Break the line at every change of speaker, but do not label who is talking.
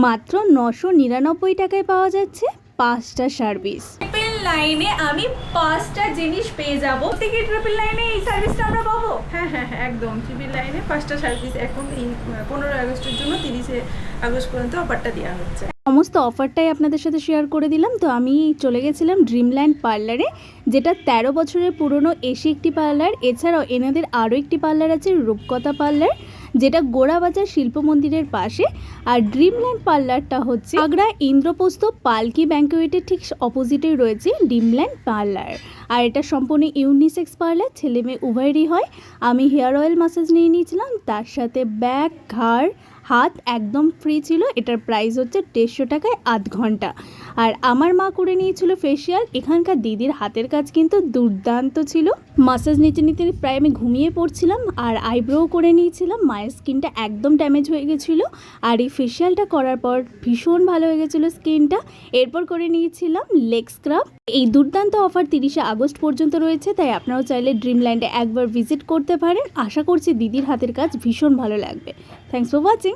মাত্র নশো নিরানব্বই টাকায় পাওয়া যাচ্ছে পাঁচটা সার্ভিস।
ট্রিপল লাইনে আমি পাঁচটা জিনিস পেয়ে যাব। থেকে ট্রিপল লাইনে এই সার্ভিসটা আমরা পাবো?
হ্যাঁ হ্যাঁ হ্যাঁ একদম। ট্রিপল লাইনে পাঁচটা সার্ভিস এখন এই পনেরোই আগস্টের জন্য তিরিশে আগস্ট পর্যন্ত অফারটা দেওয়া হচ্ছে।
সমস্ত অফারটাই আপনাদের সাথে শেয়ার করে দিলাম। তো আমি চলে গেছিলাম ড্রিমল্যান্ড পার্লারে যেটা তেরো বছরের পুরনো এসি একটি পার্লার এছাড়াও এনাদের আরও একটি পার্লার আছে রূপকথা পার্লার যেটা গোড়াবাজার শিল্প মন্দিরের পাশে আর ড্রিমল্যান্ড পার্লারটা হচ্ছে আগ্রা ইন্দ্রপ্রস্থ পালকি ব্যাঙ্কুয়েটের ঠিক অপোজিটে রয়েছে ড্রিমল্যান্ড পার্লার। আর এটা সম্পূর্ণ ইউনিসেক্স পার্লার, ছেলে মেয়ে উভয়েরই হয়। আমি হেয়ার অয়েল মাসাজ নিয়ে নিয়েছিলাম, তার সাথে ব্যাক ঘাড় হাত একদম ফ্রি ছিল, এটার প্রাইস হচ্ছে দেড়শো টাকায় আধ ঘণ্টা। আর আমার মা করে নিয়েছিল ফেসিয়াল এখানকার দিদির হাতের কাজ কিন্তু দুর্দান্ত ছিল। মাসাজ নিতে নিতে প্রায় আমি ঘুমিয়ে পড়ছিলাম আর আইব্রো করে নিয়েছিলাম, মায়ের স্কিনটা একদম ড্যামেজ হয়ে গেছিল। আর এই ফেসিয়ালটা করার পর ভীষণ ভালো হয়ে গেছিল স্কিনটা এরপর করে নিয়েছিলাম লেগ স্ক্রাব এই দুর্দান্ত অফার তিরিশে আগস্ট পর্যন্ত রয়েছে, তাই আপনারাও চাইলে ড্রিমল্যান্ডে একবার ভিজিট করতে পারেন। আশা করছি দিদির হাতের কাজ ভীষণ ভালো লাগবে। Thanks for watching